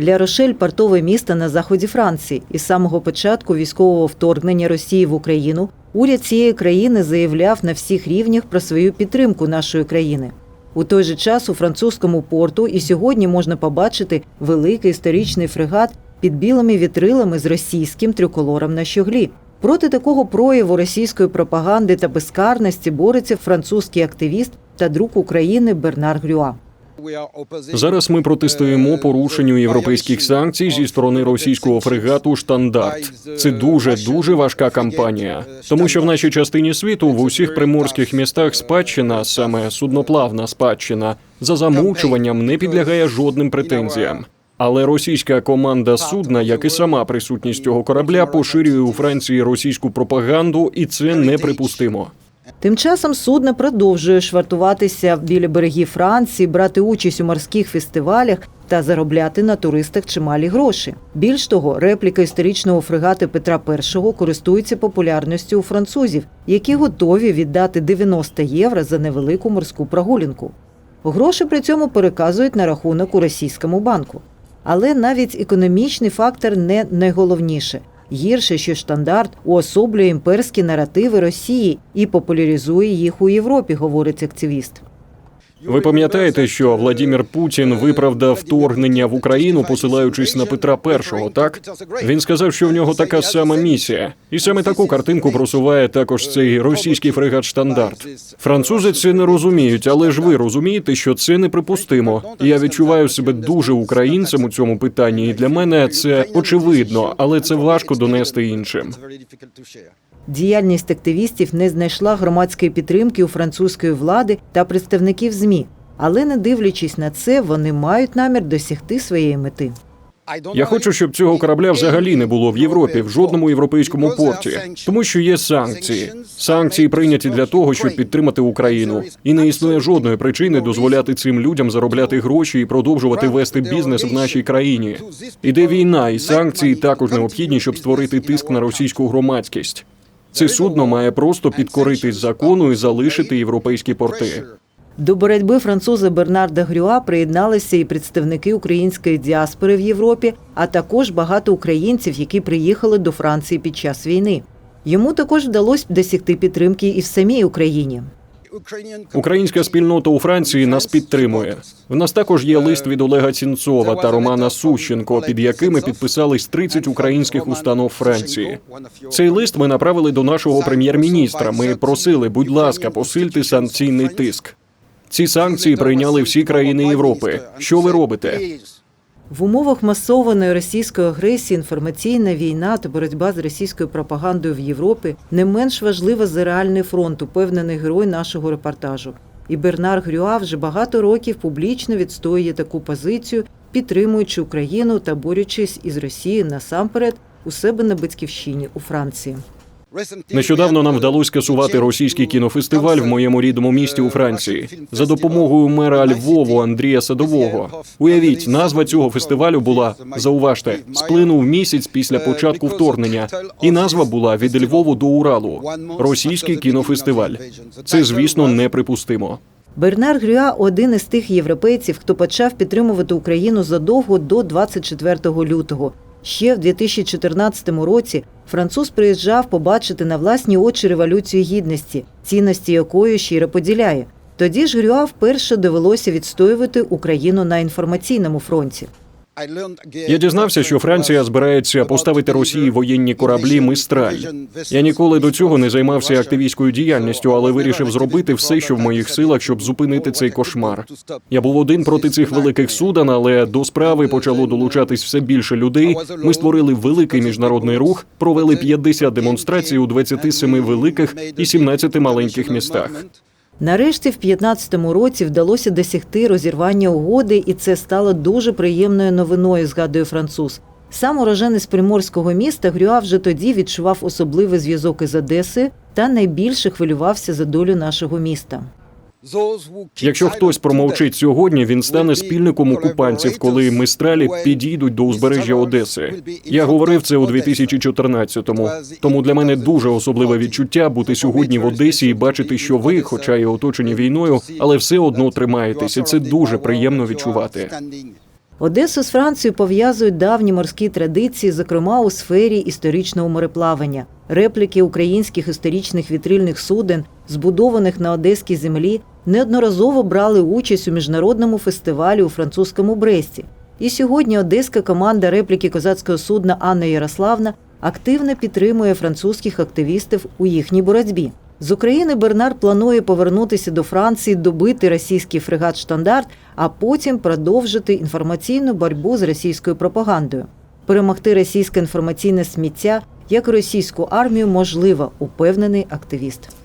Ля Рошель портове місто на заході Франції. І з самого початку військового вторгнення Росії в Україну уряд цієї країни заявляв на всіх рівнях про свою підтримку нашої країни. У той же час у французькому порту і сьогодні можна побачити великий історичний фрегат під білими вітрилами з російським триколором на щоглі. Проти такого прояву російської пропаганди та безкарності бореться французький активіст та друг України Бернар Грюа. Зараз ми протистоїмо порушенню європейських санкцій зі сторони російського фрегату Штандарт. Це дуже дуже важка кампанія, тому що в нашій частині світу в усіх приморських містах спадщина, саме судноплавна спадщина, за замовчуванням не підлягає жодним претензіям. Але російська команда судна, як і сама присутність цього корабля, поширює у Франції російську пропаганду, і це неприпустимо. Тим часом судно продовжує швартуватися біля берегів Франції, брати участь у морських фестивалях та заробляти на туристах чималі гроші. Більш того, репліка історичного фрегату Петра І користується популярністю у французів, які готові віддати 90 євро за невелику морську прогулянку. Гроші при цьому переказують на рахунок у російському банку. Але навіть економічний фактор не найголовніше. Гірше, що штандарт уособлює імперські наративи Росії і популяризує їх у Європі, говорить активіст. Ви пам'ятаєте, що Владімір Путін виправдав вторгнення в Україну, посилаючись на Петра І, так? Він сказав, що в нього така сама місія, і саме таку картинку просуває також цей російський фрегат штандарт. Французи це не розуміють, але ж ви розумієте, що це неприпустимо. І Я відчуваю себе дуже українцем у цьому питанні, і для мене це очевидно, але це важко донести іншим. Діяльність активістів не знайшла громадської підтримки у французької влади та представників ЗМІ. Але не дивлячись на це, вони мають намір досягти своєї мети. Я хочу, щоб цього корабля взагалі не було в Європі, в жодному європейському порті, тому що є санкції. Санкції прийняті для того, щоб підтримати Україну, і не існує жодної причини дозволяти цим людям заробляти гроші і продовжувати вести бізнес в нашій країні. Іде війна, і санкції також необхідні, щоб створити тиск на російську громадськість. Це судно має просто підкоритись закону і залишити європейські порти. До боротьби француза Бернарда Грюа приєдналися і представники української діаспори в Європі, а також багато українців, які приїхали до Франції під час війни. Йому також вдалося досягти підтримки і в самій Україні. Українська спільнота у Франції нас підтримує. В нас також є лист від Олега Цінцова та Романа Сущенко, під якими підписались 30 українських установ Франції. Цей лист ми направили до нашого прем'єр-міністра. Ми просили, будь ласка, посильте санкційний тиск. Ці санкції прийняли всі країни Європи. Що ви робите? В умовах масованої російської агресії інформаційна війна та боротьба з російською пропагандою в Європі не менш важлива за реальний фронт, упевнений герой нашого репортажу. І Бернар Грюа вже багато років публічно відстоює таку позицію, підтримуючи Україну та борючись із Росією насамперед у себе на батьківщині у Франції. Нещодавно нам вдалося скасувати російський кінофестиваль в моєму рідному місті у Франції за допомогою мера Львову Андрія Садового. Уявіть, назва цього фестивалю була зауважте сплинув місяць після початку вторгнення, і назва була від Львову до Уралу. Російський кінофестиваль. Це звісно неприпустимо. Бернар Грюа один із тих європейців, хто почав підтримувати Україну задовго до 24 лютого. Ще в 2014 році француз приїжджав побачити на власні очі революцію гідності, цінності якої щиро поділяє. Тоді ж Грюа вперше довелося відстоювати Україну на інформаційному фронті. Я дізнався, що Франція збирається поставити Росії воєнні кораблі Мистраль. Я ніколи до цього не займався активістською діяльністю, але вирішив зробити все, що в моїх силах, щоб зупинити цей кошмар. Я був один проти цих великих суден, але до справи почало долучатись все більше людей. Ми створили великий міжнародний рух, провели 50 демонстрацій у 27 великих і 17 маленьких містах. Нарешті, в 15-му році вдалося досягти розірвання угоди, і це стало дуже приємною новиною, згадує француз. Сам уроженець приморського міста Грюа вже тоді відчував особливий зв'язок із Одесою та найбільше хвилювався за долю нашого міста. Якщо хтось промовчить сьогодні, він стане спільником окупантів, коли мистралі підійдуть до узбережжя Одеси. Я говорив це у 2014-му. Тому для мене дуже особливе відчуття бути сьогодні в Одесі і бачити, що ви, хоча і оточені війною, але все одно тримаєтеся. Це дуже приємно відчувати. Одесу з Францією пов'язують давні морські традиції, зокрема у сфері історичного мореплавання. Репліки українських історичних вітрильних суден, збудованих на одеській землі, неодноразово брали участь у міжнародному фестивалі у французькому Бресті. І сьогодні одеська команда репліки козацького судна Анна Ярославна активно підтримує французьких активістів у їхній боротьбі. З України Бернар планує повернутися до Франції, добити російський фрегат Штандарт, а потім продовжити інформаційну боротьбу з російською пропагандою. Перемогти російське інформаційне сміття як російську армію можливо, упевнений активіст.